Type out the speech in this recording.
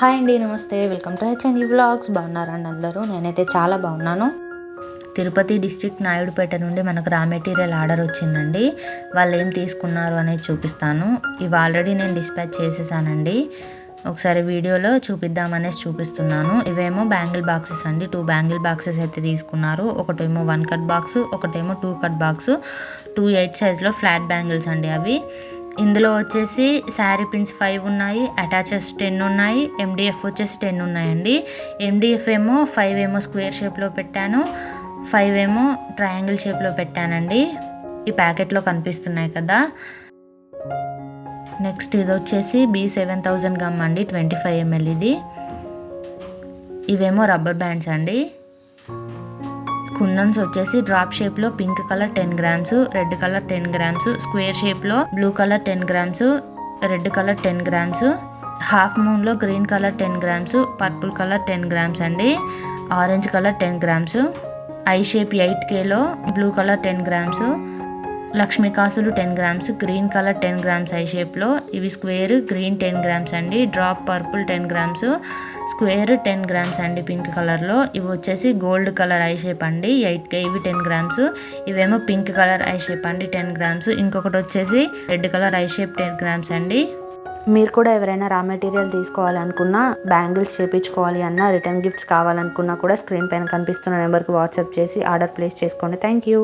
Hi అండి నమస్తే. Welcome to హెచ్ఎన్ఈ vlogs బాగున్నారండి అందరూ? నేనైతే చాలా బాగున్నాను. తిరుపతి డిస్ట్రిక్ట్ నాయుడుపేట నుండి మనకు రా మెటీరియల్ ఆర్డర్ వచ్చిందండి. వాళ్ళు ఏం తీసుకున్నారు అనేది చూపిస్తాను. ఇవి ఆల్రెడీ నేను డిస్పాచ్ చేసేసానండి. ఒకసారి వీడియోలో చూపిద్దామనేసి చూపిస్తున్నాను. ఇవేమో బ్యాంగిల్ బాక్సెస్ అండి. టూ బ్యాంగిల్ బాక్సెస్ అయితే తీసుకున్నారు. ఒకటేమో వన్ కట్ బాక్స్ ఒకటేమో two cut box two eight సైజ్లో ఫ్లాట్ బ్యాంగిల్స్ అండి అవి. ఇందులో వచ్చేసి శారీ పిన్స్ ఫైవ్ ఉన్నాయి అటాచెస్ టెన్ ఉన్నాయి ఎండిఎఫ్ వచ్చేసి టెన్ ఉన్నాయండి. ఎండిఎఫ్ ఏమో ఫైవ్ ఏమో స్క్వేర్ షేప్లో పెట్టాను ఫైవ్ ఏమో ట్రయాంగిల్ షేప్లో పెట్టానండి. ఈ ప్యాకెట్లో కనిపిస్తున్నాయి కదా. నెక్స్ట్ ఇది వచ్చేసి బీ సెవెన్ థౌజండ్ గమ్ అండి ట్వంటీ ఫైవ్ ఎంఎల్ ఇది. ఇవేమో రబ్బర్ బ్యాండ్స్ అండి. కుందన్స్ వచ్చేసి డ్రాప్ షేప్లో pink colour ten grams red colour ten grams square షేప్లో blue colour ten grams red colour ten grams half మూన్లో green colour ten grams purple colour ten grams అండి orange colour ten grams eye shape eight Khelo blue colour ten grams లక్ష్మీకాసులు ten grams green colour ten grams eye షేప్లో ఇవి square green ten grams అండి. Drop purple ten grams square ten grams అండి pink కలర్లో ఇవి వచ్చేసి gold colour I shape అండి. Eight K ఇవి ten grams. ఇవేమో పింక్ కలర్ ఐ షేప్ అండి టెన్ గ్రామ్స్. ఇంకొకటి వచ్చేసి red colour eye shape ten grams అండి. మీరు కూడా ఎవరైనా రా మెటీరియల్ తీసుకోవాలనుకున్నా బ్యాంగిల్స్ చేయించుకోవాలి అన్న రిటర్న్ గిఫ్ట్స్ కావాలనుకున్నా కూడా స్క్రీన్ పైన కనిపిస్తున్న నెంబర్కి వాట్సాప్ చేసి ఆర్డర్ ప్లేస్ చేసుకోండి. Thank you